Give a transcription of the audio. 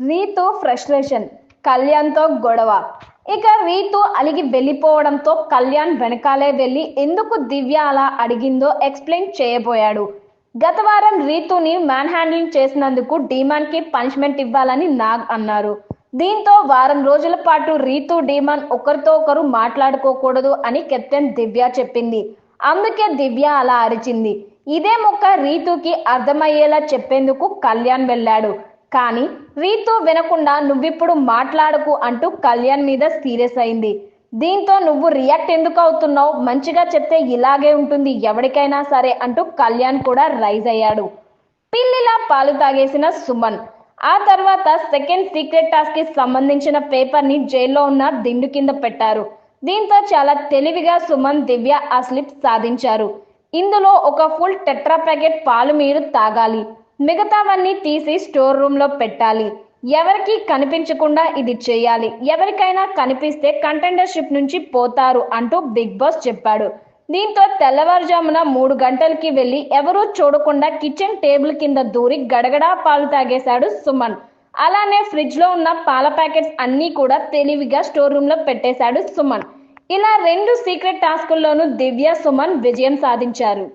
Ritu frustration కళ్యాణ్తో గొడవ. ఇక రీతు అలిగి వెళ్ళిపోవడంతో కళ్యాణ్ వెనకాలే వెళ్ళి ఎందుకు దివ్య అలా అడిగిందో ఎక్స్ప్లెయిన్ చేయబోయాడు. గత వారం రీతుని మ్యాన్ హ్యాండ్లింగ్ చేసినందుకు డిమాండ్కి పనిష్మెంట్ ఇవ్వాలని నాగ్ అన్నారు. దీంతో వారం రోజుల పాటు రీతు డిమాండ్ ఒకరితో ఒకరు మాట్లాడుకోకూడదు అని కెప్టెన్ దివ్య చెప్పింది. అందుకే దివ్య అలా అరిచింది. ఇదే మొక్క రీతుకి అర్థమయ్యేలా చెప్పేందుకు కళ్యాణ్ వెళ్ళాడు. కానీ రీతు వినకుండా నువ్విప్పుడు మాట్లాడకు అంటూ కళ్యాణ్ మీద సీరియస్ అయింది. దీంతో నువ్వు రియాక్ట్ ఎందుకు అవుతున్నావు? మంచిగా చెప్తే ఇలాగే ఉంటుంది ఎవరికైనా సరే అంటూ కళ్యాణ్ కూడా రైజ్ అయ్యాడు. పిల్లిలా పాలు తాగేసిన సుమన్. ఆ తర్వాత సెకండ్ సీక్రెట్ టాస్క్కి సంబంధించిన పేపర్ని జైల్లో ఉన్న దిండు కింద పెట్టారు. దీంతో చాలా తెలివిగా సుమన్ దివ్య ఆ స్లిప్ సాధించారు. ఇందులో ఒక ఫుల్ టెట్రా ప్యాకెట్ పాలు మీరు తాగాలి. మిగతావన్నీ తీసి స్టోర్ రూమ్లో పెట్టాలి. ఎవరికి కనిపించకుండా ఇది చేయాలి. ఎవరికైనా కనిపిస్తే కంటెండర్షిప్ నుంచి పోతారు అంటూ బిగ్ బాస్ చెప్పాడు. దీంతో తెల్లవారుజామున మూడు గంటలకి వెళ్ళి ఎవరూ చూడకుండా కిచెన్ టేబుల్ కింద దూరి గడగడా పాలు తాగేశాడు సుమన్. అలానే ఫ్రిడ్జ్లో ఉన్న పాల ప్యాకెట్స్ అన్నీ కూడా తెలివిగా స్టోర్ రూమ్లో పెట్టేశాడు సుమన్. ఇలా రెండు సీక్రెట్ టాస్కుల్లోనూ దివ్య సుమన్ విజయం సాధించారు.